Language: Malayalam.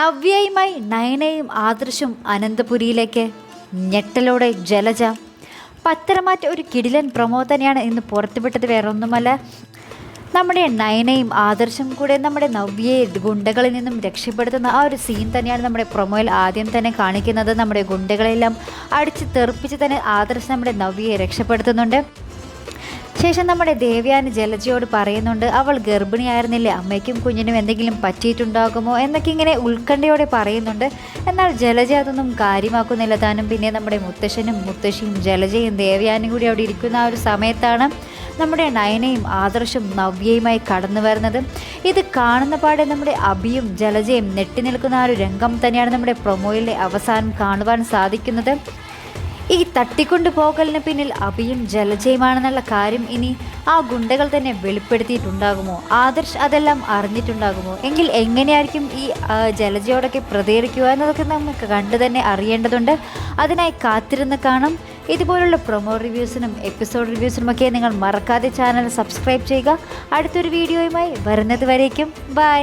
നവ്യയുമായി നയനയും ആദർശും അനന്തപുരിയിലേക്ക്. ഞെട്ടലോടെ ജലജ പത്തരമാറ്റ ഒരു കിടിലൻ പ്രമോദനയാണ് ഇന്ന് പുറത്തുവിട്ടത് വേറൊന്നുമല്ല. നമ്മുടെ നയനയും ആദർശം കൂടെ നമ്മുടെ നവ്യയെ ഗുണ്ടകളിൽ നിന്നും രക്ഷപ്പെടുത്തുന്ന ആ ഒരു സീൻ തന്നെയാണ് നമ്മുടെ പ്രൊമോയിൽ ആദ്യം തന്നെ കാണിക്കുന്നത്. നമ്മുടെ ഗുണ്ടകളെല്ലാം അടിച്ച് തെറിപ്പിച്ച് തന്നെ ആദർശം നമ്മുടെ നവ്യയെ രക്ഷപ്പെടുത്തുന്നുണ്ട്. ശേഷം നമ്മുടെ ദേവയാനി ജലജയോട് പറയുന്നുണ്ട് അവൾ ഗർഭിണിയായിരുന്നില്ലേ അമ്മയ്ക്കും കുഞ്ഞിനും എന്തെങ്കിലും പറ്റിയിട്ടുണ്ടാകുമോ? എന്നൊക്കെ ഇങ്ങനെ ഉത്കണ്ഠയോടെ പറയുന്നുണ്ട്. എന്നാൽ ജലജ അതൊന്നും കാര്യമാക്കുന്നില്ല. താനും പിന്നെ നമ്മുടെ മുത്തശ്ശനും മുത്തശ്ശിയും ജലജയും ദേവ്യാനും കൂടി അവിടെ ഇരിക്കുന്ന ആ ഒരു സമയത്താണ് നമ്മുടെ നയനയും ആദർശും നവ്യയുമായി കടന്നു വരുന്നത്. ഇത് കാണുന്ന പാടെ നമ്മുടെ അഭിയും ജലജയും നെട്ടി നിൽക്കുന്ന ആ ഒരു രംഗം തന്നെയാണ് നമ്മുടെ പ്രൊമോയിലെ അവസാനം കാണുവാൻ സാധിക്കുന്നത്. ഈ തട്ടിക്കൊണ്ടു പോകലിന് പിന്നിൽ അഭിയും ജലജയുമാണെന്നുള്ള കാര്യം ഇനി ആ ഗുണ്ടകൾ തന്നെ വെളിപ്പെടുത്തിയിട്ടുണ്ടാകുമോ? ആദർശ് അതെല്ലാം അറിഞ്ഞിട്ടുണ്ടാകുമോ? എങ്കിൽ എങ്ങനെയായിരിക്കും ഈ ജലജയോടൊക്കെ പ്രതികരിക്കുക എന്നതൊക്കെ നമുക്ക് കണ്ടു തന്നെ അറിയേണ്ടതുണ്ട്. അതിനായി കാത്തിരുന്ന് കാണാം. ഇതുപോലുള്ള പ്രൊമോ റിവ്യൂസിനും എപ്പിസോഡ് റിവ്യൂസിനുമൊക്കെ നിങ്ങൾ മറക്കാതെ ചാനൽ സബ്സ്ക്രൈബ് ചെയ്യുക. അടുത്തൊരു വീഡിയോയുമായി വരുന്നത് വരേക്കും. ബൈ.